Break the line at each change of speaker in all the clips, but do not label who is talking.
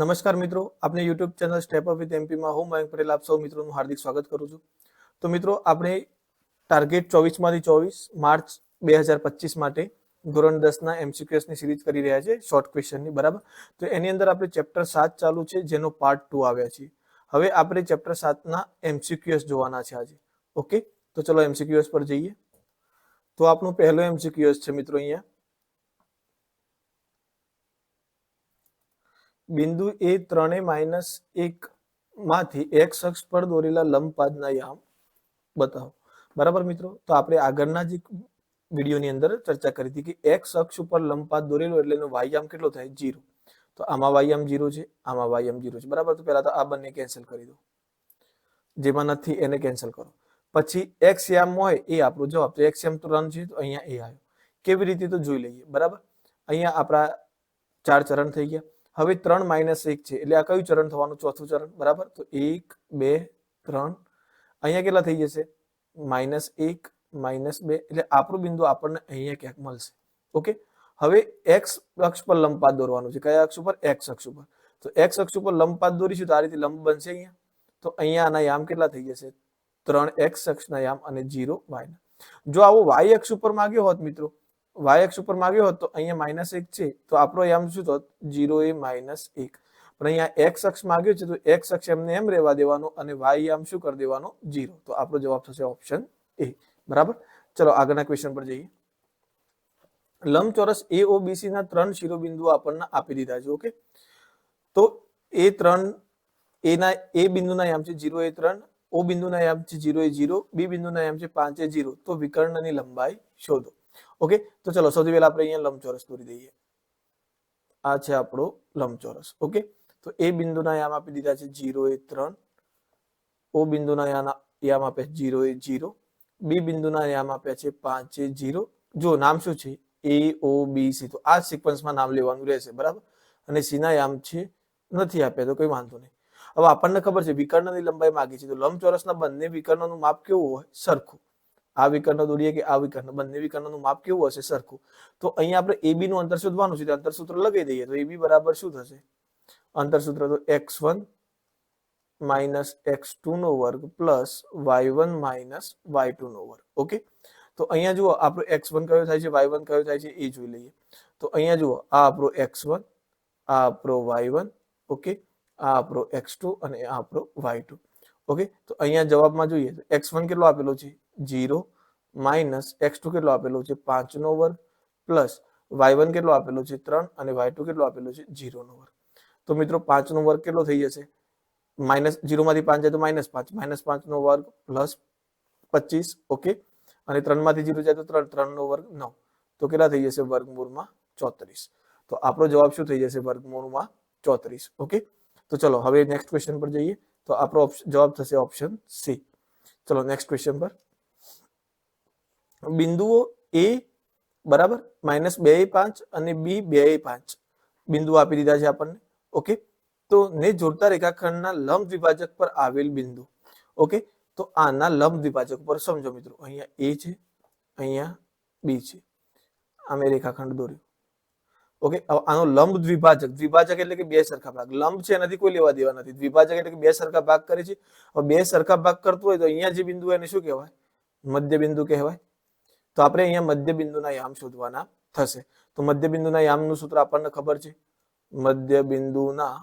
નમસ્કાર મિત્રો આપણે YouTube channel step up with એમપીમાં હું મયંક પટેલ આપ સૌ મિત્રોનું હાર્દિક સ્વાગત કરું છું. તો મિત્રો, આપણે ટાર્ગેટ ચોવીસમાંથી ચોવીસ, માર્ચ બે હજાર પચીસ માટે ધોરણ દસના એમસીક્યુએસની સિરીઝ કરી રહ્યા છે શોર્ટ ક્વેશ્ચનની બરાબર? તો એની અંદર આપણે ચેપ્ટર સાત ચાલુ છે, જેનો પાર્ટ ટુ આવ્યા છે હવે આપણે ચેપ્ટર સાતના એમસીક્યુએસ જોવાના છે આજે. ઓકે તો ચલો એમસીક્યુએસ પર જઈએ. તો આપણું પહેલો એમસીક્યુએસ છે મિત્રો અહીંયા. બિંદુ એ ત્રણે માઇનસ એક માંથી એક્સ અક્ષ પર દોરેલા લંબપાદના યામ બતાવો. બરાબર મિત્રો? તો આપણે આગળના જ વિડીયોની અંદર ચર્ચા કરી હતી કે એક્સ અક્ષ ઉપર લંબપાદ દોરેલો એટલે એનો વાયામ કેટલો થાય? જીરો તો આમાં વાયામ જીરો છે, આમાં વાયામ જીરો છે. બરાબર? તો પહેલા તો આ બંને કેન્સલ કરી દો. જેમાં નથી, એને કેન્સલ કરો. પછી એક્સ યામ હોય એ આપણો જવાબ. તો એક્સ યામ તો રન છે, તો અહીંયા એ આવ્યો. કેવી રીતે તો જોઈ લઈએ. બરાબર? અહીંયા આપણા ચાર ચરણ થઈ ગયા. હવે ત્રણ માઇનસ એક છે. એટલે આ કયું ચરણ થવાનું? ચોથું ચરણ. બરાબર? તો એક, બે, ત્રણ. અહીંયા કેટલા થઈ જશે? માઇનસ એક, માઇનસ બે. એટલે આપણું બિંદુ આપણને અહીંયા ક્યાંક મળશે. ઓકે? હવે એક્સ અક્ષ પર લંબપાત દોરવાનું છે. કયા અક્ષ ઉપર? એક્સ અક્ષ ઉપર. તો એક્સ અક્ષ ઉપર લંબપાત દોરીશું તો આ રીતે લંબ બનશે અહીંયા. તો અહીંયા આના યામ કેટલા થઈ જશે? ત્રણ એક્સ અક્ષના યામ અને જીરો વાયના. જો આવો વાય અક્ષ ઉપર માગ્યો હોત મિત્રો વાય અક્ષ ઉપર માગ્યો હોત તો અહીંયા માઇનસ એક છે. તો આપણો એમ શું થોત જીરો એ માઇનસ એક. પણ અહીંયા એક્સ અક્ષ માગ્યો છે તો એક્સ અક્ષ એમને એમ રહેવા દેવાનો અને વાય આમ શું કરી દેવાનો? જીરો તો આપણો જવાબ થશે ઓપ્શન એ બરાબર? ચલો આગળના ક્વેશ્ચન પર જઈએ. લંબચોરસ એ ઓ બીસી ના ત્રણ શિરોબિંદુઓ આપણને આપી દીધા છે ઓકે તો એ ત્રણ એના એ બિંદુના યામ છે જીરો એ ત્રણ ઓ બિંદુના યામ છે જીરો એ જીરો બી બિંદુના યામ છે પાંચ એ જીરો તો વિકર્ણની લંબાઈ શોધો. ઓકે તો ચલો, સૌથી પહેલા આપણે અહીંયા લંબચોરસ દોરી દઈએ. આ છે આપણો લંબચોરસ. ઓકે તો એ બિંદુના યામ આપી દીધા છે જીરો એ ત્રણ. ઓ બિંદુના યામ આપે જીરો એ જીરો. બી બિંદુના યામ આપ્યા છે પાંચ એ જીરો. જો, નામ શું છે? A, O, B, C. તો આ સિક્વન્સમાં નામ લેવાનું રહેશે, બરાબર? અને સીના યામ છે નથી આપ્યા, તો કોઈ વાંધો નહીં. હવે આપણને ખબર છે, વિકર્ણની લંબાઈ માગી છે. તો લંબચોરસના બંને વિકર્ણનું માપ કેવું હોય? સરખું. આ વિકર્ણ દોરીએ કે આ વિકર્ણ, બંને વિકર્ણનું માપ કેવું હશે સરખું? તો અહીંયા આપણે એબી નું અંતર શોધવાનું છે અંતર સૂત્ર લગાવી દઈએ, તો એબી બરાબર શું થશે? અંતર સૂત્ર તો x one minus x two નો વર્ગ plus y one minus y two નો વર્ગ, ઓકે? તો અહીંયા જુઓ, આપણો એક્સ વન કયો થાય છે? વાય વન કયો થાય છે? એ જોઈ લઈએ. તો અહીંયા જુઓ, આ આપણો એક્સ વન આ આપણો વાય વન ઓકે? આ આપણો એક્સ ટુ અને આ આપણો વાય ટુ ઓકે? તો અહીંયા જવાબમાં જોઈએ, તો એક્સ વન કેટલો આપેલો છે? જીરો માઇનસ એક્સ ટુ કેટલો આપેલો છે? પાંચનો વર્ગ પ્લસ વાય વન કેટલો આપેલો છે? ત્રણ અને વાય ટુ કેટલો આપેલો છે? જીરોનો વર્ગ. તો મિત્રો, પાંચનો વર્ગ કેટલો થઈ જશે? માઇનસ જીરોમાંથી પાંચ જાય તો માઇનસ પાંચ. માઇનસ પાંચનો વર્ગ પ્લસ પચીસ, ઓકે? અને ત્રણમાંથી જીરો જાય તો ત્રણ. ત્રણનો વર્ગ નવ. તો કેટલા થઈ જશે? વર્ગમૂળમાં ચોત્રીસ. તો આપણો જવાબ શું થઈ જશે? વર્ગમૂળમાં ચોત્રીસ, ઓકે? તો ચલો, હવે નેક્સ્ટ ક્વેશ્ચન પર જઈએ. તો આપણો જવાબ થશે ઓપ્શન સી ચલો નેક્સ્ટ ક્વેશ્ચન પર બિંદુઓ એ બરાબર? માઇનસ બે પાંચ અને બી બે પાંચ. બિંદુ આપી દીધા છે આપણને. ઓકે? તો ને જોડતા રેખાખંડના લંબ દ્વિભાજક પર આવેલ બિંદુ. ઓકે? તો આના લંબ દ્વિભાજક પર સમજો મિત્રો, અહીંયા એ છે, અહીંયા બી છે. આ મેં રેખાખંડ દોર્યું. ઓકે? આનો લંબ દ્વિભાજક દ્વિભાજક એટલે કે બે સરખા ભાગ. લંબ છે એનાથી કોઈ લેવા દેવા નથી. દ્વિભાજક એટલે કે બે સરખા ભાગ કરે છે. બે સરખા ભાગ કરતું હોય તો અહીંયા જે બિંદુ એને શું કહેવાય? મધ્ય બિંદુ કહેવાય. તો આપણે અહીંયા મધ્યબિંદુના યામ શોધવાના થશે. તો મધ્યબિંદુના યામનું સૂત્ર આપણને ખબર છે? મધ્ય બિંદુના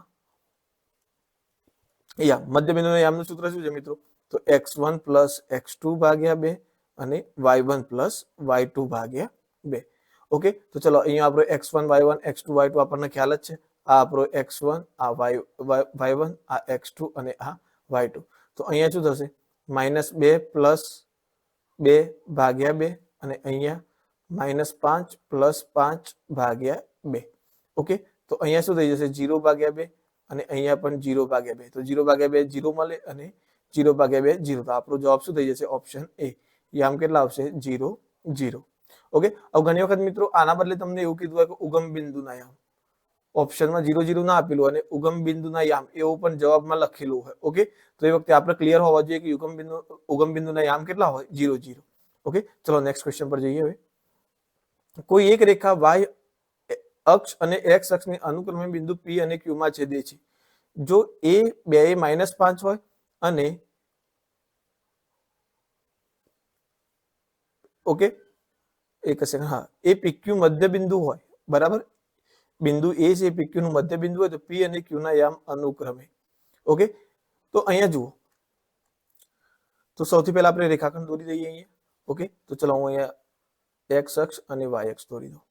યા મધ્ય બિંદુના યામનું સૂત્ર શું છે મિત્રો? તો x one plus x two ભાગ્યા બે અને y one plus y two ભાગ્યા બે. ઓકે? તો ચલો, અહીંયા આપણો x one, y one, x two, y two આપણને ખ્યાલ જ છે. આ આપણો એક્સ વન, આ વાય વાય વન, આ એક્સ ટુ અને આ વાય ટુ. તો અહીંયા શું થશે? માઇનસ બે પ્લસ બે ભાગ્યા બે અને અહીંયા માઇનસ પાંચ પ્લસ પાંચ ભાગ્યા બે. ઓકે? તો અહીંયા શું થઈ જશે? જીરો ભાગ્યા બે અને અહીંયા પણ જીરો ભાગ્યા બે. તો જીરો ભાગ્યા બે જીરો મળે અને જીરો ભાગ્યા બે જીરો તો આપણો જવાબ શું થઈ જશે? Option A. યામ કેટલા આવશે? Zero zero okay? હવે ઘણી વખત મિત્રો આના બદલે તમને એવું કીધું હોય કે ઉગમ બિંદુના યામ. ઓપ્શનમાં જીરો જીરો ના આપેલું અને ઉગમ બિંદુના યામ એવું પણ જવાબમાં લખેલું હોય. ઓકે? તો એ વખતે આપણે ક્લિયર હોવા જોઈએ કે ઉગમ બિંદુ, ઉગમ બિંદુના યામ કેટલા હોય? જીરો જીરો ઓકે ચલો નેક્સ્ટ ક્વેશ્ચન પર જઈએ હવે કોઈ એક રેખા વાય અક્ષ અને એક્સ અક્ષની અનુક્રમે બિંદુ પી અને ક્યુ માં છેદે છે જો એ બે એ માઇનસ પાંચ હોય અને ઓકે એક સેકન્ડ હા એ પીક્યુ મધ્ય બિંદુ હોય બરાબર બિંદુ એ છે પીક્યુ નું મધ્ય બિંદુ હોય તો પી અને ક્યુ ના યામ અનુક્રમે ઓકે તો અહીંયા જુઓ તો સૌથી પહેલા આપણે રેખાખંડ દોરી દઈએ અહીંયા ઓકે? તો ચલો હું અહીંયા એક્સ અક્ષ અને વાય અક્ષ દોરી દઉં.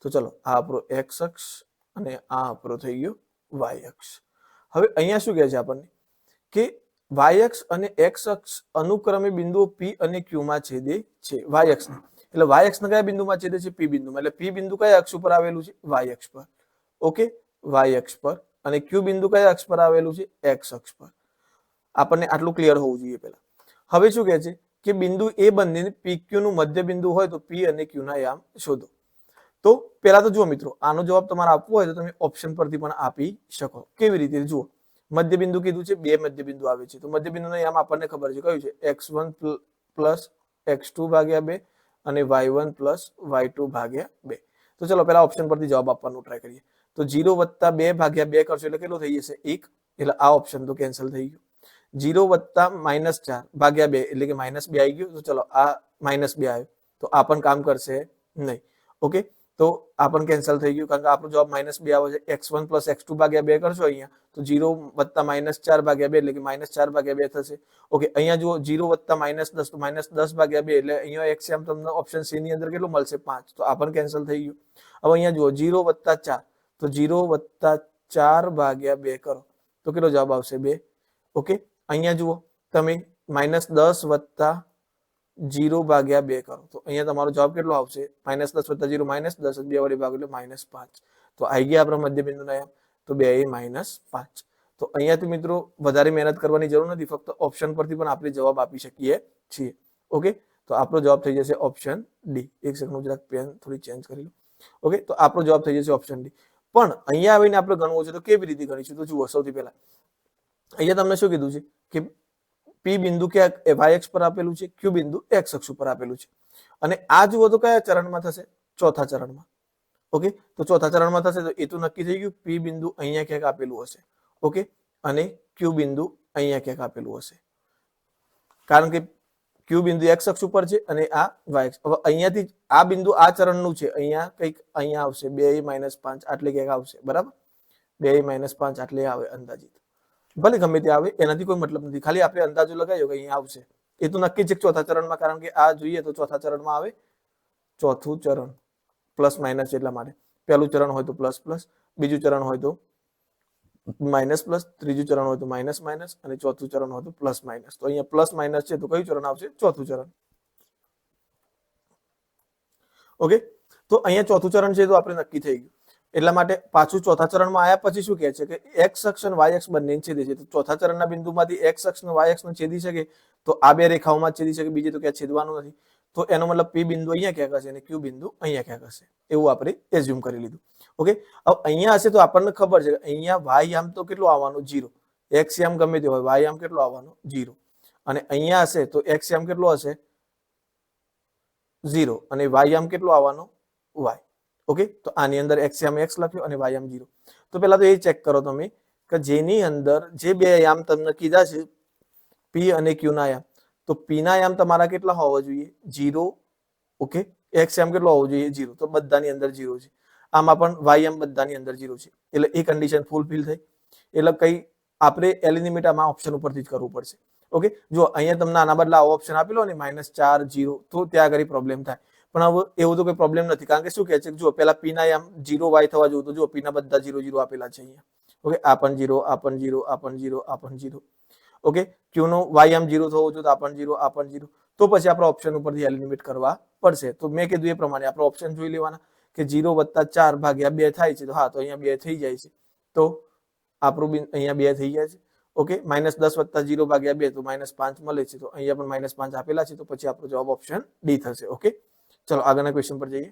તો ચલો, આ આપણો એક્સ અક્ષ અને આ આપણો થઈ ગયો વાય અક્ષ. હવે અહીંયા શું કહે છે આપણને? કે વાય અક્ષ અને એક્સ અક્ષ અનુક્રમે બિંદુઓ પી અને ક્યુમાં છેદે છે. વાય અક્ષ એટલે વાય અક્ષ કયા બિંદુમાં છેદે છે? પી બિંદુમાં. એટલે પી બિંદુ કયા અક્ષ ઉપર આવેલું છે? વાય અક્ષ પર. ઓકે? વાય અક્ષ પર. અને ક્યુ બિંદુ કયા અક્ષ પર આવેલું છે? એક્સ અક્ષ પર. આપણને આટલું ક્લિયર હોવું જોઈએ પહેલા. હવે શું કહે છે? કે બિંદુ એ બંને પી ક્યુ નું મધ્ય બિંદુ હોય તો પી અને ક્યુ ના યામ શોધો. તો પહેલા તો જુઓ મિત્રો, આનો જવાબ તમારે આપવો હોય તો તમે ઓપ્શન પરથી પણ આપી શકો. કેવી રીતે? જુઓ મધ્ય બિંદુ કીધું છે, બે મધ્ય બિંદુ આવે છે. તો મધ્ય બિંદુના યામ આપણને ખબર છે, કયું છે? X one plus x two ભાગ્યા બે અને y one plus y two ભાગ્યા બે. તો ચલો પહેલા ઓપ્શન પરથી જવાબ આપવાનો ટ્રાય કરીએ. તો જીરો વત્તા બે ભાગ્યા બે કરશો એટલે કેટલો થઈ જશે? એક. એટલે આ ઓપ્શન તો કેન્સલ થઈ ગયું. જીરો વત્તા માઇનસ ચાર ભાગ્યા બે એટલે કે માઇનસ બે આવી ગયું તો ચલો આ માઇનસ બે આવ્યો તો આ પણ કામ કરશે નહીં ઓકે તો આ પણ કેન્સલ થઈ ગયું કારણ કે આપણો જવાબ માઇનસ બે આવે છે x one plus x two ભાગ્યા બે કરશો અહીંયા તો જીરો વત્તા માઇનસ ચાર ભાગ્યા બે એટલે કે માઇનસ ચાર ભાગ્યા બે થશે ઓકે અહીંયા જુઓ જીરો વત્તા માઇનસ દસ તો માઇનસ દસ ભાગ્યા બે એટલે અહીંયા એક્સ એમ તમને ઓપ્શન સી ની અંદર કેટલું મળશે પાંચ તો આ પણ કેન્સલ થઈ ગયું હવે અહીંયા જુઓ જીરો વત્તા ચાર તો જીરો વત્તા ચાર ભાગ્યા બે કરો તો કેટલો જવાબ આવશે બે ઓકે અહીંયા જુઓ, તમે માઇનસ દસ વત્તા જીરો ભાગ્યા બે કરો. તો અહીંયા તમારો જવાબ કેટલો આવશે? માઇનસ દસ વત્તા જીરો માઇનસ દસ બે વડે ભાગ એટલે માઇનસ પાંચ. તો આવી ગયા આપણા મધ્ય બિંદુના તો બે એ માઇનસ પાંચ. તો અહીંયાથી મિત્રો, વધારે મહેનત કરવાની જરૂર નથી. ફક્ત ઓપ્શન પરથી પણ આપણે જવાબ આપી શકીએ છીએ. ઓકે? તો આપણો જવાબ થઈ જશે ઓપ્શન ડી એક સેકન્ડ જરાક પેન થોડી ચેન્જ કરી લઉં. ઓકે? તો આપણો જવાબ થઈ જશે ઓપ્શન ડી પણ અહીંયા આવીને આપણે ગણવું છે તો કેવી રીતે ગણીશું? તો જુઓ, સૌથી પહેલા. અહીંયા તમને શું કીધું છે? કે પી બિંદુ ક્યાં વાય એક્સ પર આપેલું છે ક્યુ બિંદુ એક્સ અક્ષ ઉપર આપેલું છે. અને આ જુઓ તો કયા ચરણમાં થશે? ચોથા ચરણમાં. ઓકે? તો ચોથા ચરણમાં થશે તો એ તો નક્કી થઈ ગયું પી બિંદુ અહીંયા ક્યાંક આપેલું હશે. ઓકે? અને ક્યુ બિંદુ અહીંયા ક્યાંક આપેલું હશે. કારણ કે ક્યુ બિંદુ એક્સ અક્ષ ઉપર છે અને આ વાય અક્ષ. હવે અહીંયાથી આ બિંદુ આ ચરણનું છે. અહીંયા કંઈક અહીંયા આવશે. બે માઇનસ પાંચ આટલે ક્યાંક આવશે. બરાબર? બે માઇનસ પાંચ આટલે આવે અંદાજિત. ભલે ગમે તે આવે, એનાથી કોઈ મતલબ નથી. ખાલી આપણે અંદાજો લગાવ્યો કે અહીંયા આવશે. એ તો નક્કી છે ચોથા ચરણમાં, કારણ કે આ જોઈએ તો ચોથા ચરણમાં આવે. ચોથું ચરણ. પ્લસ માઇનસ એટલા માટે. પહેલું ચરણ હોય તો પ્લસ પ્લસ, બીજું ચરણ હોય તો માઇનસ પ્લસ, ત્રીજું ચરણ હોય તો માઇનસ માઇનસ, અને ચોથું ચરણ હોય તો પ્લસ માઇનસ. તો અહીંયા પ્લસ માઇનસ છે તો કયું ચરણ આવશે? ચોથું ચરણ. ઓકે? તો અહીંયા ચોથું ચરણ છે તો આપણે નક્કી થઈ ગયું. એટલા માટે પાછું ચોથા ચરણમાં આવ્યા પછી શું કહે છે કે એક્સ અક્ષ અને વાય અક્ષ બંને છેદે છે. તો ચોથા ચરણના બિંદુમાંથી એક્સ અક્ષ અને વાય અક્ષને છેદી શકે તો આ બે રેખાઓમાં છેદી શકે, બીજે તો ક્યાં છેદવાનું નથી. તો એનો મતલબ પી બિંદુ અહીંયા ક્યાંક હશે અને ક્યુ બિંદુ અહીંયા ક્યાંક હશે એવું આપણે એઝ્યુમ કરી લીધું. ઓકે હવે અહીંયા હશે તો આપણને ખબર છે કે અહીંયા વાય આમ તો કેટલું આવવાનું? જીરો એક્સ આમ ગમે તે હોય વાય આમ કેટલો આવવાનો? જીરો અને અહીંયા હશે તો એક્સ આમ કેટલો હશે? ઝીરો અને વાય આમ કેટલો આવવાનો? Y okay? તો આની અંદર એક્સ આમ એક્સ લખ્યો અને વાય એમ જીરો તો પહેલા તો એ ચેક કરો તમે કે જેની અંદર જે બે યામ તમને કીધા છે પી અને ક્યુ ના યામ, તો પી ના યામ તમારા કેટલા હોવા જોઈએ? Zero okay? એક્સ એમ કેટલો હોવો જોઈએ? જીરો તો બધાની અંદર જીરો છે. આમાં પણ વાય એમ બધાની અંદર જીરો છે. એટલે એ કન્ડિશન ફૂલફિલ થઈ. એટલે કઈ આપણે એલિમિનેટ આમાં ઓપ્શન ઉપરથી જ કરવું પડશે. ઓકે? જો અહીંયા તમને આના બદલે ઓપ્શન આપેલો ને માઇનસ ચાર જીરો તો ત્યાં આગળ પ્રોબ્લેમ થાય. પણ હવે એવું તો કોઈ પ્રોબ્લેમ નથી. કારણ કે શું કહે છે જો પેલા પીના એમ જીરો વાય થવા જોવું તો જો પીના બધા જીરો જીરો આપેલા છે અહીંયા. ઓકે આ પણ જીરો આ પણ જીરો આ પણ જીરો આ પણ જીરો ઓકે ક્યુ નો વાય આમ જીરો થવો જોઈએ તો આ પણ જીરો આ પણ જીરો તો પછી આપણે ઓપ્શન ઉપરથી એલિમિનેટ કરવા પડશે. તો મેં કીધું એ પ્રમાણે આપણે ઓપ્શન જોઈ લેવાના કે જીરો વત્તા ચાર ભાગ્યા બે થાય છે તો હા, તો અહીંયા બે થઈ જાય છે. તો આપણું બિન અહીંયા બે થઈ ગયા છે. ઓકે માઇનસ દસ વત્તા જીરો ભાગ્યા બે તો માઇનસ પાંચ મળે છે. તો અહીંયા પણ માઇનસ પાંચ આપેલા છે તો પછી આપણો જવાબ ઓપ્શન ડી થશે. ઓકે ચલો આગળના ક્વેશ્ચન પર જઈએ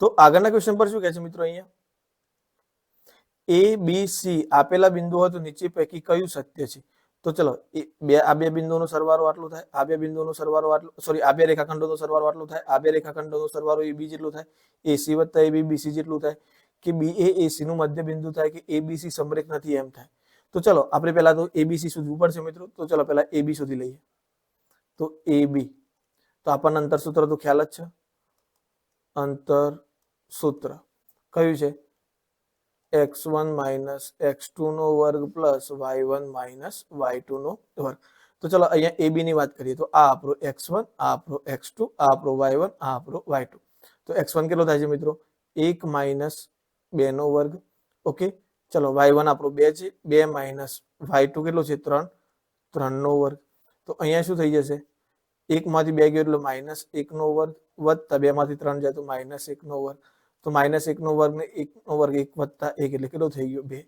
તો આગળના ક્વેશ્ચન પર શું કહે છે મિત્રો અહીંયા એ બી સી આપેલા બિંદુ હોય તો નીચે પૈકી કયું સત્ય છે? તો ચલો, એ બે આ બે બિંદુઓનો સરવાળો આટલું થાય, આ બે બિંદુઓનો સરવાળો આટલો સોરી આ બે રેખાખંડોનો સરવાળો આટલું થાય, આ બે રેખાખંડોનો સરવાળો એ બી જેટલું થાય એસી વત્તા એ બી બીસી જેટલું થાય, કે બી એ એસી નું મધ્ય બિંદુ થાય, કે એબીસી સમરેખ નથી એમ થાય. તો ચલો, આપણે પહેલા તો એબીસી શોધવું પડશે મિત્રો. તો ચલો, પહેલા એબી શોધી લઈએ. તો એ બી તો આપણને અંતર સૂત્ર તો ખ્યાલ જ છે અંતર સૂત્ર કયું છે x one minus x two નો વર્ગ plus y one minus y two નો વર્ગ તો ચલો અહીંયા એ બી ની વાત કરીએ તો આ આપણો એક્સ વન આ આપણો એક્સ ટુ આ આપણો વાય વન આ આપણો વાય ટુ તો એક્સ વન કેટલો થાય છે મિત્રો એક માઇનસ બે નો વર્ગ ઓકે ચલો વાય વન આપણો બે છે બે માઇનસ વાય ટુ કેટલો છે ત્રણ ત્રણ નો વર્ગ તો અહીંયા શું થઈ જશે એક માંથી બે ગયો એટલે માઇનસ એકનો વર્ગ વત્તા બે માંથી ત્રણ જાય તો માઇનસ એકનો વર્ગ. તો માઇનસ એકનો વર્ગ ને એકનો વર્ગ એક વત્તા એક એટલે કેટલો થઈ ગયો? બે.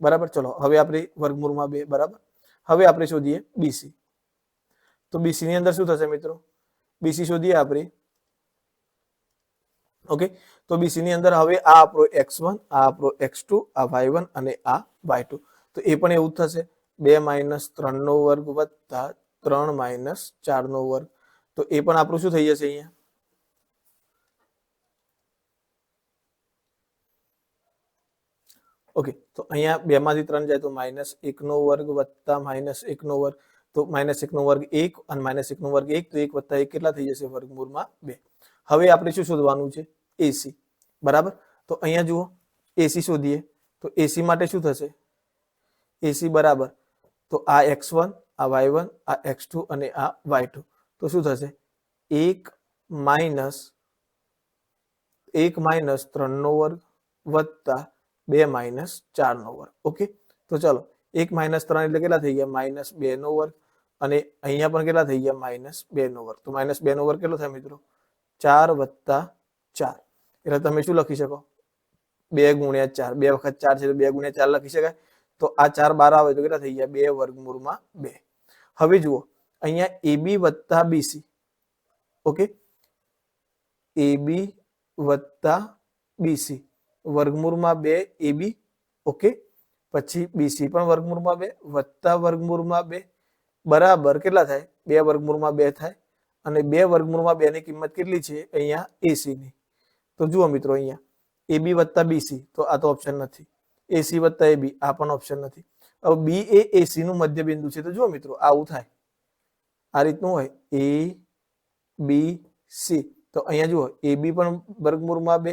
બરાબર? ચલો, હવે આપણે વર્ગમૂળમાં બે, બરાબર? હવે આપણે શોધીએ બીસી તો બીસી ની અંદર શું થશે મિત્રો? બીસી શોધીએ આપણે. ઓકે તો બીસી ની અંદર હવે આ આપણો એક્સ વન આ આપણો એક્સ ટુ આ વાય વન અને આ વાય ટુ તો એ પણ એવું થશે. બે માઇનસ ત્રણ નો વર્ગ વત્તા ત્રણ માઇનસ ચાર નો વર્ગ. તો એ પણ આપણું શું થઈ જશે અહીંયા? ઓકે તો અહીંયા બે માંથી ત્રણ જાય તો માઇનસ એક નો વર્ગ વત્તા માઇનસ એક નો વર્ગ. તો માઇનસ એક નો વર્ગ એક અને માઇનસ એક નો વર્ગ એક, તો એક વત્તા એક કેટલા થઈ જશે વર્ગમૂળમાં બે. હવે આપણે શું શોધવાનું છે? એસી બરાબર? તો અહીંયા જુઓ એસી શોધીએ. તો એસી માટે શું થશે? એસી બરાબર. તો આ એક્સ વન આ વાય વન આ એક્સ ટુ અને આ વાય ટુ તો શું થશે? એક માઇનસ એક માઇનસ ત્રણનો વર્ગ વત્તા બે માઇનસ ચારનો વર્ગ. ઓકે? તો ચલો, એક માઇનસ ત્રણ એટલે કેટલા થઈ ગયા? માઇનસ બે નો વર્ગ. અને અહીંયા પણ કેટલા થઈ ગયા? માઇનસ બે નો વર્ગ. તો માઇનસ બે નો વર્ગ કેટલો થાય મિત્રો? ચાર વત્તા ચાર. એટલે તમે શું લખી શકો? બે ગુણ્યા ચાર. બે વખત ચાર છે તો બે ગુણ્યા ચાર લખી શકાય. તો આ ચાર બાર આવે તો કેટલા થઈ ગયા? બે વર્ગમૂળમાં બે. હવે જુઓ, અહીંયા એબી વત્તા બીસી ઓકે એબી વત્તા બીસી વર્ગમૂળમાં બે એબી ઓકે પછી બીસી પણ વર્ગમૂળમાં બે, વત્તા વર્ગમૂળમાં બે. બરાબર કેટલા થાય? બે વર્ગમૂળમાં બે થાય. અને બે વર્ગમૂળમાં બે ની કિંમત કેટલી છે? અહીંયા એસી ની. તો જુઓ મિત્રો અહીંયા. એબી વત્તા બીસી તો આ તો ઓપ્શન નથી. એસી વત્તા એબી આ પણ ઓપ્શન નથી. હવે બી એ એસી નું મધ્ય બિંદુ છે તો જુઓ મિત્રો, આવું થાય. આ રીતનું હોય. એ બી સી તો અહીંયા જુઓ એબી પણ વર્ગમૂળમાં બે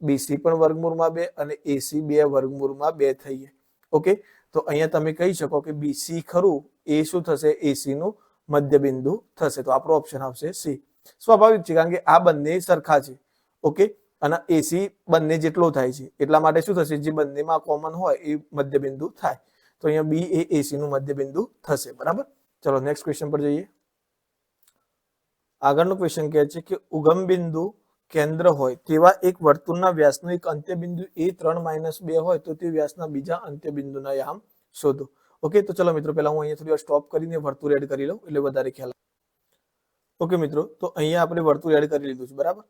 બીસી પણ વર્ગમૂળમાં બે અને એસી બે વર્ગમૂળમાં બે થઈએ ઓકે તો અહીંયા તમે કહી શકો કે બીસી ખરું એ શું થશે? એસી નું મધ્ય બિંદુ થશે. તો આપણો ઓપ્શન આવશે સી સ્વાભાવિક છે, કારણ કે આ બંને સરખા છે. ઓકે અને એસી બંને જેટલો થાય છે. એટલા માટે શું થશે? જે બંનેમાં કોમન હોય, એ મધ્ય બિંદુ થાય. તો અહીંયા બી એ એસી નું મધ્ય બિંદુ થશે, બરાબર? ચલો નેક્સ્ટ ક્વેશ્ચન પર જઈએ. આગળનો ક્વેશ્ચન કહે છે કે ઉગમ બિંદુ કેન્દ્ર હોય તેવા એક વર્તુળના વ્યાસનું એક અંત્ય બિંદુ એ ત્રણ માઇનસ બે હોય તો તે વ્યાસના બીજા અંત્ય બિંદુના યામ શોધો. ઓકે તો ચલો મિત્રો, પહેલા હું અહીંયા થોડી વાર સ્ટોપ કરીને વર્તુળ એડ કરી લઉં, એટલે વધારે ખ્યાલ ઓકે મિત્રો, તો અહીંયા આપણે વર્તુળ એડ કરી લીધું છે, બરાબર?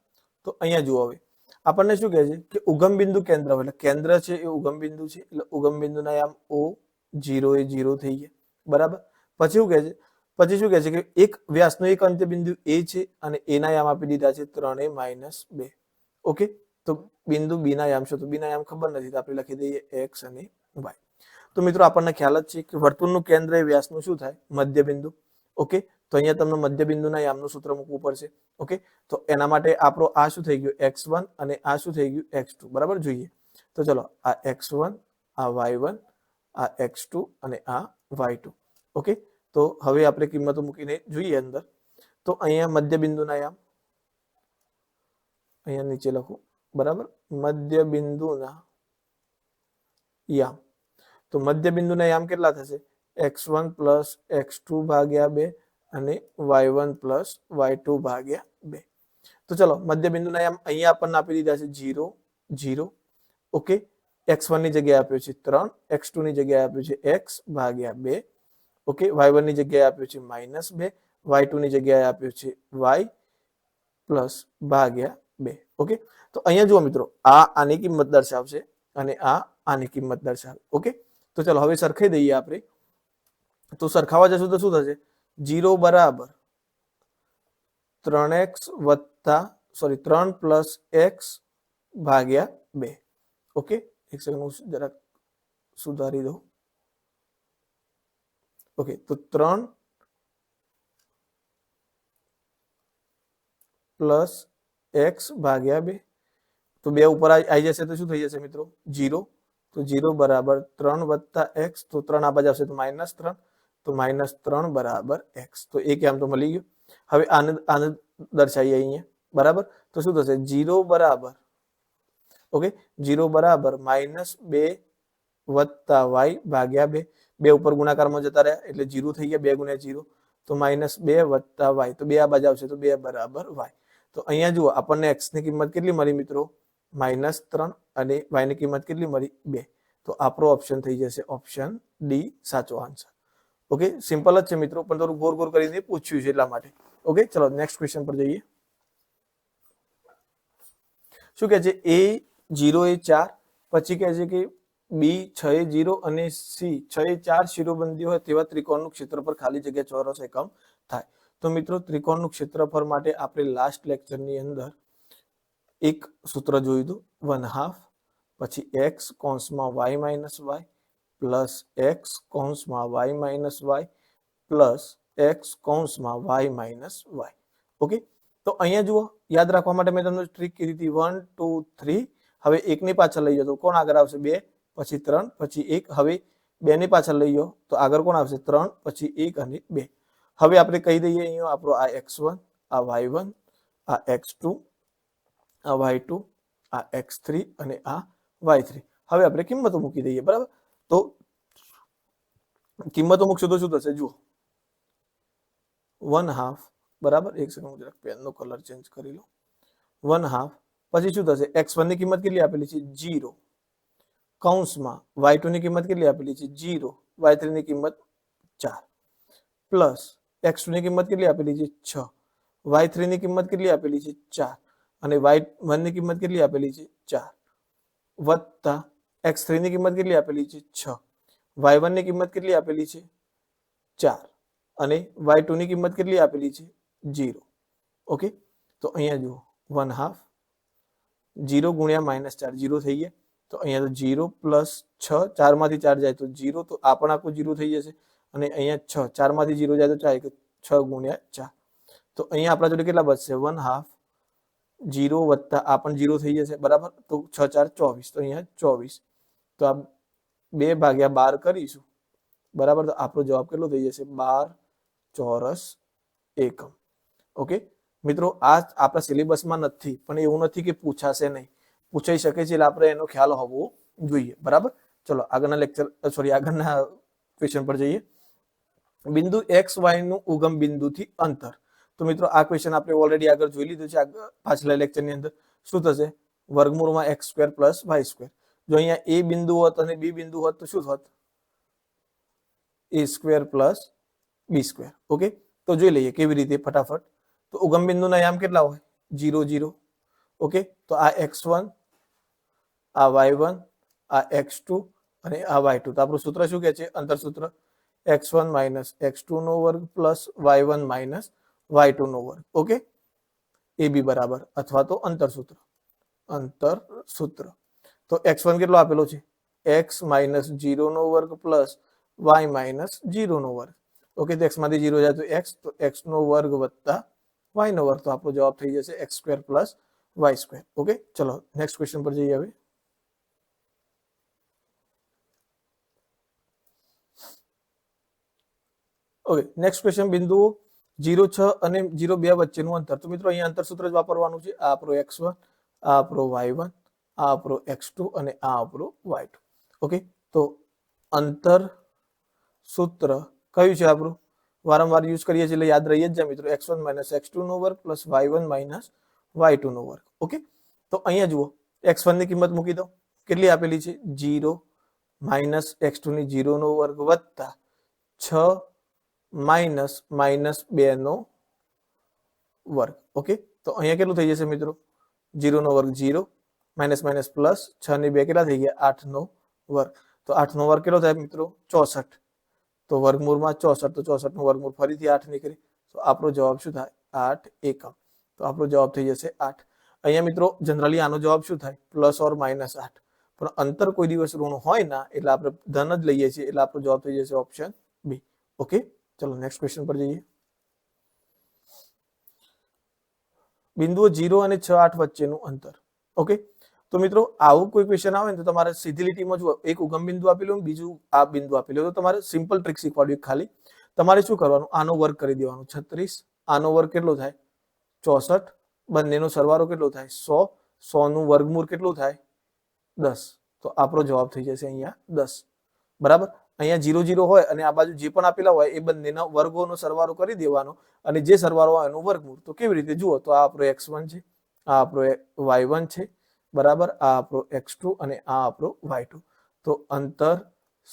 તો અહીંયા જુઓ હવે. આપણને શું કહે છે કે ઉગમ બિંદુ કેન્દ્ર એટલે કેન્દ્ર છે એ ઉગમ બિંદુ છે, એટલે ઉગમ બિંદુના યામ ઓ જીરો એ જીરો થઈ ગયા. બરાબર? પછી શું કહે છે? પછી શું કહે છે કે એક વ્યાસનો એક અંત્ય બિંદુ એ છે અને એના યામ આપી દીધા છે ત્રણે માઇનસ બે. ઓકે? તો બિંદુ બીના યામ છે તો બીના યામ ખબર નથી. તો આપણે લખી દઈએ એક્સ અને વાય. તો મિત્રો આપણને ખ્યાલ જ છે કે વર્તુળનું કેન્દ્ર એ વ્યાસનું શું થાય? મધ્ય બિંદુ ઓકે? તો અહીંયા તમને મધ્ય બિંદુના યામનું સૂત્ર મૂકવું પડશે. ઓકે? તો એના માટે આપણો આ શું થઈ ગયું? એક્સ અને આ શું થઈ ગયું? એક્સ બરાબર? જોઈએ. તો ચલો, આ એક્સ આ વાય આ એક્સ ટુ અને આ વાય ટુ. ઓકે? તો હવે આપણે કિંમતો મૂકીને જોઈએ અંદર. તો અહીંયા મધ્ય બિંદુના યામ અહીંયા નીચે લખું. બરાબર? મધ્ય બિંદુના યામ. તો મધ્ય બિંદુના યામ કેટલા થશે? X one plus x two ભાગ્યા બે અને y one plus y two ભાગ્યા બે. તો ચલો મધ્ય બિંદુના યામ અહીંયા આપણને આપી દીધા છે જીરો જીરો ઓકે? એક્સ વનની જગ્યાએ આપ્યો છે ત્રણ એક્સ ટુની જગ્યાએ આપ્યો છે એક્સ ભાગ્યા બે. ઓકે વાય વનની જગ્યાએ આપ્યો છે માઇનસ બે. વાય ટુની જગ્યાએ આપ્યો છે વાય પ્લસ ભાગ્યા બે. ઓકે તો અહીંયા જુઓ મિત્રો, આ આની કિંમત દર્શાવશે અને આ આની કિંમત દર્શાવે. ઓકે તો ચલો હવે સરખાઈ દઈએ આપણે. તો સરખાવા જશું તો શું થશે? જીરો બરાબર ત્રણ એક્સ વત્તા સોરી ત્રણ પ્લસ એક્સ ભાગ્યા બે. ઓકે એક સેકન્ડ હું જરાક સુધારી દઉં ઓકે તો ત્રણ પ્લસ એક્સ ભાગ્યા બે તો બે ઉપર આવી જશે તો શું થઈ જશે મિત્રો જીરો તો જીરો બરાબર ત્રણ વત્તા એક્સ તો ત્રણ આ બાજુ આવશે તો માઇનસ ત્રણ તો માઇનસ ત્રણ બરાબર એક્સ તો એ કેમ તો મળી ગયું હવે આને આને દર્શાવીએ અહીંયા બરાબર તો શું થશે જીરો બરાબર ઓકે જીરો બરાબર માઇનસ બે વત્તા વાય ભાગ્યા બે બે ઉપર ગુણાકારમાં જતા રહ્યા એટલે જીરો થઈ ગયા બે ગુણ્યા જીરો તો માઇનસ બે વત્તા વાય તો બે આ બાજુ આવશે તો બે બરાબર વાય તો અહીંયા જુઓ આપણને એક્સની કિંમત કેટલી મળી મિત્રો માઇનસ ત્રણ અને વાયની કિંમત કેટલી મળી બે તો આપણો ઓપ્શન થઈ જશે ઓપ્શન ડી સાચો આન્સર ઓકે સિમ્પલ જ છે મિત્રો પણ થોડું ગોર ગોર કરીને પૂછ્યું છે એટલા માટે। ઓકે ચલો નેક્સ્ટ ક્વેશ્ચન પર જઈએ। શું કહે છે? એ જીરો એ ચાર, પછી કહે છે કે બી છ એ જીરો અને સી, છ એ ચાર શિરોબંધી હોય તેવા ત્રિકોણનું ક્ષેત્રફળ ખાલી જગ્યા ચોરસ એકમ થાય. તો મિત્રો, ત્રિકોણનું ક્ષેત્રફળ માટે આપણે લાસ્ટ લેક્ચરની અંદર એક સૂત્ર જોયું હતું વન હાફ પછી x કોન્સમાં y minus y plus x કૌંસમાં y minus y plus x કૌંસમાં વાય માઇનસ વાય ઓકે તો અહીંયા જુઓ, યાદ રાખવા માટે મેં તમને ટ્રીક કીધી હતી વન ટુ થ્રી હવે એકની પાછળ લઈ જાઓ તો કોણ આગળ આવશે બે? પછી ત્રણ, પછી એક. હવે બે ની પાછળ લઈ જાઓ તો આગળ કોણ આવશે? ત્રણ, પછી એક અને બે. હવે આપણે કહી દઈએ અહીંયા આપણો આ એક્સ વન, આ વાય વન, આ એક્સ ટુ, આ વાય ટુ, આ એક્સ થ્રી અને આ વાય થ્રી. હવે આપણે કિંમતો મૂકી દઈએ, બરાબર? તો કિંમતો મૂકશો તો શું થશે? જુઓ. વન હાફ, બરાબર? એક સેકન્ડ પેનનો કલર ચેન્જ કરી લો વન હાફ પછી શું થશે? એક્સ વનની કિંમત કેટલી આપેલી છે? જીરો કૌંસમાં વાય ટુ ની કિંમત કેટલી આપેલી છે? જીરો વાય થ્રી ની કિંમત ચાર. પ્લસ એક્સ ટુ ની કિંમત કેટલી આપેલી છે? છ. વાય થ્રી ની કિંમત કેટલી આપેલી છે? ચાર. અને વાય વનની કિંમત કેટલી આપેલી છે? ચાર. વત્તા એક્સ થ્રી ની કિંમત કેટલી આપેલી છે? છ. વાય વનની કિંમત કેટલી આપેલી છે? ચાર. અને વાય ટુ ની કિંમત કેટલી આપેલી છે? જીરો ઓકે તો અહીંયા જુઓ. વન હાફ જીરો ગુણ્યા માઇનસ ચાર જીરો થઈ ગયા તો અહીંયા તો જીરો પ્લસ છ ચારમાંથી ચાર જાય તો જીરો તો આ પણ આખું જીરો થઈ જશે અને અહીંયા છ ચારમાંથી જીરો જાય તો ચાર છ ગુણ્યા ચાર તો અહીંયા આપણા જોડે કેટલા બચશે વન હાફ જીરો વત્તા આ પણ જીરો થઈ જશે બરાબર તો છ ચાર ચોવીસ તો અહીંયા ચોવીસ તો આ બે ભાગ્યા બાર કરીશું બરાબર તો આપણો જવાબ કેટલો થઈ જશે બાર ચોરસ એકમ ઓકે મિત્રો આ આપણા સિલેબસમાં નથી, પણ એવું નથી કે પૂછાશે નહીં. પૂછાઈ શકે છે એટલે આપણે એનો ખ્યાલ હોવો જોઈએ. બરાબર? ચલો, આગળના લેક્ચર સોરી આગળના ક્વેશ્ચન પર જઈએ. બિંદુ એક્સ વાયનું ઉગમ બિંદુથી અંતર. તો મિત્રો, આ ક્વેશ્ચન આપણે ઓલરેડી આગળ જોઈ લીધું છે પાછલા લેક્ચરની અંદર. શું થશે? વર્ગમૂળમાં x square plus y square જો અહીંયા એ બિંદુ હોત અને બી બિંદુ હોત, તો શું થોત a square plus b square okay તો જોઈ લઈએ કેવી રીતે ફટાફટ. તો ઉગમ બિંદુના યામ કેટલા હોય? Zero zero okay? તો આ એક્સ વન, આ વાય વન, આ એક્સ ટુ અને આ વાય ટુ. તો આપણું સૂત્ર શું કહે છે? અંતર સૂત્ર x one minus x two નો વર્ગ plus y one minus y two નો વર્ગ. ઓકે? એ બી બરાબર. અથવા તો અંતર સૂત્ર અંતર સૂત્ર તો એક્સ વન કેટલો આપેલો છે? એક્સ માઇનસ જીરો નો વર્ગ પ્લસ વાય માઇનસ જીરો નો વર્ગ. ઓકે? તો એક્સમાંથી જીરો જાય તો એક્સ. તો એક્સ નો વર્ગ વત્તા વાય નો વર્ગ તો આપણો જવાબ થઈ જશે x square plus y square okay ચલો નેક્સ્ટ ક્વેશ્ચન પર જઈએ હવે. ઓકે નેક્સ્ટ ક્વેશ્ચન બિંદુઓ જીરો છ અને જીરો બે વચ્ચેનું અંતર. તો મિત્રો, અહીંયા અંતર સૂત્ર જ વાપરવાનું છે. આ આપણો એક્સ વન આ આપણો વાય વન આ આપણો એક્સ ટુ અને આ આપણો વાય ઓકે તો અંતર સૂત્ર કયું છે આપણું? વારંવાર યુઝ કરીએ છીએ એટલે યાદ રહીએ જ જાય મિત્રો x one minus x two નો વર્ગ plus y one minus y two નો વર્ગ ઓકે તો અહીંયા જુઓ એક્સ વનની કિંમત મૂકી દો કેટલી આપેલી છે જીરો માઇનસ એક્સ ટુ ની જીરો નો વર્ગ વત્તા છ માઇનસ માઇનસ બે નો વર્ગ ઓકે તો અહીંયા કેટલું થઈ જશે મિત્રો જીરો નો વર્ગ જીરો માઇનસ માઇનસ પ્લસ છ ની બે કેટલા થઈ ગયા આઠ નો વર્ગ તો આઠ નો વર્ગ કેટલો થાય મિત્રો ચોસઠ તો વર્ગમૂળમાં ચોસઠ, તો ચોસઠનું વર્ગમૂળ ફરીથી આઠ નીકળે. તો આપણો જવાબ શું થાય? આઠ એકમ. તો આપણો જવાબ થઈ જશે આઠ. અહીંયા મિત્રો, જનરલી આનો જવાબ શું થાય? પ્લસ ઓર માઇનસ આઠ. પણ અંતર કોઈ દિવસ ઋણ હોય ના, એટલે આપણે ધન જ લઈએ છીએ, એટલે આપણો જવાબ થઈ જશે ઓપ્શન બી. ઓકે? ચલો નેક્સ્ટ ક્વેશ્ચન પર જઈએ. બિંદુઓ જીરો અને છ આઠ વચ્ચેનું અંતર. ઓકે? તો મિત્રો, આવું કોઈ ક્વેશ્ચન આવે ને તો તમારે સીધી લીટીમાં જો એક ઉગમ બિંદુ આપેલું બીજું આ બિંદુ આપેલું તો તમારે સિમ્પલ ટ્રીક શીખવાડ્યું ખાલી. તમારે શું કરવાનું? આનો વર્ગ કરી દેવાનો. છત્રીસ. આનો વર્ગ કેટલો થાય? ચોસઠ. બંનેનો સરવાળો કેટલો થાય? સો. સો નું વર્ગમૂળ કેટલું થાય? દસ. તો આપણો જવાબ થઈ જશે અહીંયા દસ. બરાબર? અહીંયા જીરો જીરો હોય અને આ બાજુ જે પણ આપેલા હોય એ બંનેના વર્ગોનો સરવાળો કરી દેવાનો અને જે સરવાળો હોય એનું વર્ગમૂળ. તો કેવી રીતે? જુઓ, તો આ આપણો એક્સ વન છે, આ આપણો વાય વન છે બરાબર? આ આપણો એક્સ ટુ અને આ આપણો વાય ટુ. તો અંતર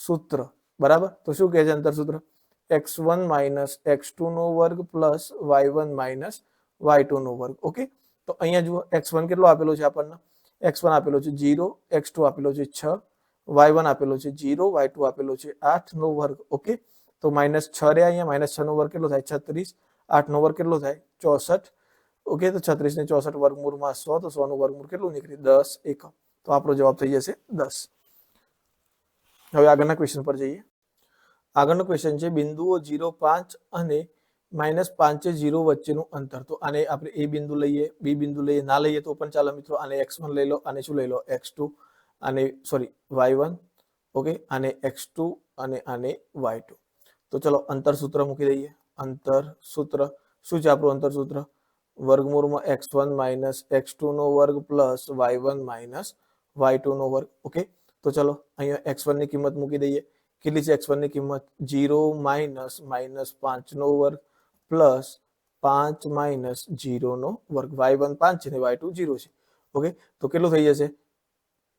સૂત્ર, બરાબર? તો શું કહે છે અંતર સૂત્ર? X one minus x two નો વર્ગ plus y one minus y two નો વર્ગ. ઓકે? તો અહીંયા જુઓ, એક્સ વન કેટલો આપેલો છે આપણને? એક્સ વન આપેલો છે જીરો એક્સ ટુ આપેલો છે છ, વાય વન આપેલો છે જીરો વાય ટુ આપેલો છે આઠ નો વર્ગ. ઓકે? તો માઇનસ છ રે અહીંયા, માઇનસ છ નો વર્ગ કેટલો થાય? છત્રીસ. આઠ નો વર્ગ કેટલો થાય? ચોસઠ. ઓકે, તો છત્રીસ ને ચોસઠ વર્ગમૂળમાં સો, તો સો નું વર્ગમૂળ કેટલું નીકળી દસ એકમ. તો આપણો જવાબ થઈ જશે દસ. હવે આગળના ક્વેશ્ચન પર જઈએ. આગળનો ક્વેશ્ચન છે, બિંદુઓ જીરો, પાંચ અને માઇનસ પાંચે જીરો વચ્ચેનું અંતર. તો આને આપણે એ બિંદુ લઈએ, બી બિંદુ લઈએ. ના લઈએ તો પણ ચાલો મિત્રો, આને એક્સ વન લઈ લો અને શું લઈ લો? એક્સ ટુ અને સોરી, વાય વન. ઓકે, આને એક્સ ટુ અને આને વાય ટુ. તો ચલો અંતર સૂત્ર મૂકી દઈએ. અંતર સૂત્ર. શું છે આપણું અંતર સૂત્ર? વર્ગમૂળમાં x one minus x two નો વર્ગ plus y one minus y two નો વર્ગ. ઓકે? તો ચલો, અહીંયા એક્સ વનની કિંમત મૂકી દઈએ. કેટલી છે એક્સ વનની કિંમત? જીરો માઇનસ માઇનસ પાંચ નો વર્ગ પ્લસ પાંચ માઇનસ જીરો નો વર્ગ. વાય વન પાંચ છે ને વાય ટુ જીરો છે. ઓકે? તો કેટલું થઈ જશે?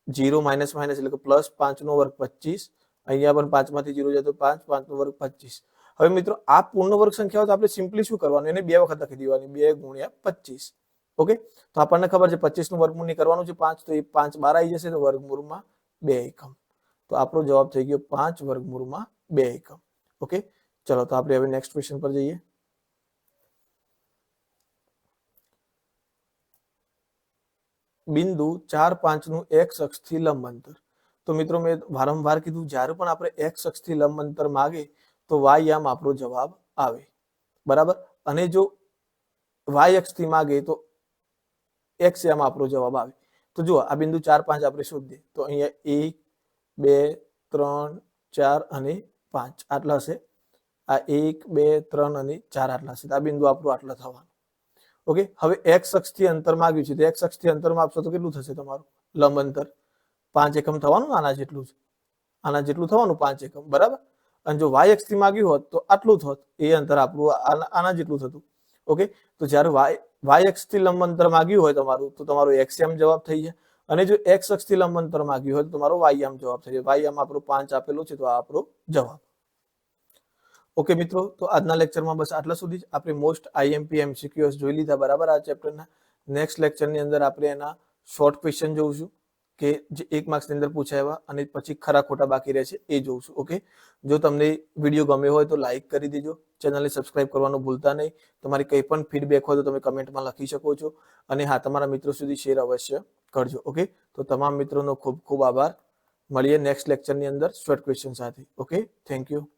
જીરો માઇનસ માઇનસ એટલે કે પ્લસ પાંચ નો વર્ગ પચીસ. અહીંયા પણ પાંચમાંથી જીરો જાય તો પાંચ પાંચ નો વર્ગ પચીસ. હવે મિત્રો, આ પૂર્ણ વર્ગ સંખ્યાઓ તો આપણે સિમ્પલી શું કરવાનું? એને બે વખત લખી દેવાની. બે ગુણ્યા પચીસ. ઓકે? તો આપણને ખબર છે પચીસનું વર્ગમૂળ કરવાનું છે પાંચ, તો એ પાંચ બાર આવી જશે, તો વર્ગમૂળમાં બે એકમ. તો આપણો જવાબ થઈ ગયો પાંચ વર્ગમૂળમાં બે એકમ. ઓકે? ચલો, તો આપણે હવે નેક્સ્ટ ક્વેશ્ચન પર જઈએ. બિંદુ ચાર પાંચનું એક્સ અક્ષથી લંબ અંતર તો મિત્રો, મેં વારંવાર કીધું, જ્યારે પણ આપણે એક્સ અક્ષથી લંબ અંતર માગે તો વાય આમ આપણો જવાબ આવે. બરાબર? અને જો વાય અક્ષથી માગે તો એક્સ આમ આપણો જવાબ આવે. તો જુઓ, આ બિંદુ ચાર પાંચ આપણે શોધીએ તો અહીંયા એક, બે, ત્રણ, ચાર અને પાંચ આટલા હશે. આ એક, બે, ત્રણ અને ચાર આટલા હશે. આ બિંદુ આપણું આટલા થવાનું. ઓકે? હવે એક્સ અક્ષથી અંતર માંગ્યું છે. તો એક્સ અક્ષથી અંતર માપશો તો કેટલું થશે તમારું? લંબ અંતર. પાંચ એકમ થવાનું? આના જેટલું છે આના જેટલું થવાનું? પાંચ એકમ. બરાબર? અને જો વાય એક્સથી માગ્યું હોત, તો આટલું થોત એ અંતર આપણું આના જેટલું થતું. ઓકે? તો જ્યારે વાય વાય એક્સથી લંબ અંતર માગ્યું હોય તમારું, તો તમારો એક્સ એમ જવાબ થઈ જાય. અને જો એક્સ અક્ષથી લંબ અંતર માગ્યું હોય, તો તમારો વાય એમ જવાબ થઈ જાય. વાય આમ આપણો પાંચ આપેલો છે, તો આ આપણો જવાબ. ઓકે મિત્રો, તો આજના લેક્ચરમાં બસ આટલા સુધી જ. આપણે મોસ્ટ આઈએમપી એમસીક્યુએસ જોઈ લીધા બરાબર આ ચેપ્ટરના નેક્સ્ટ લેક્ચરની અંદર આપણે એના શોર્ટ ક્વેશ્ચન જોઈશું કે જે એક માર્ક્સની અંદર પૂછાયા અને પછી ખરા ખોટા બાકી રહે છે, એ જોઉં છું ઓકે? જો તમને વીડિયો ગમ્યો હોય તો લાઈક કરી દેજો, ચેનલને સબસ્ક્રાઇબ કરવાનું ભૂલતા નહીં. તમારી કંઈ પણ ફીડબેક હોય તો તમે કમેન્ટમાં લખી શકો છો અને હા, તમારા મિત્રો સુધી શેર અવશ્ય કરજો, ઓકે? તો તમામ મિત્રોનો ખૂબ ખૂબ આભાર. મળીએ નેક્સ્ટ લેક્ચરની અંદર શોર્ટ ક્વેશ્ચન સાથે, ઓકે? Thank you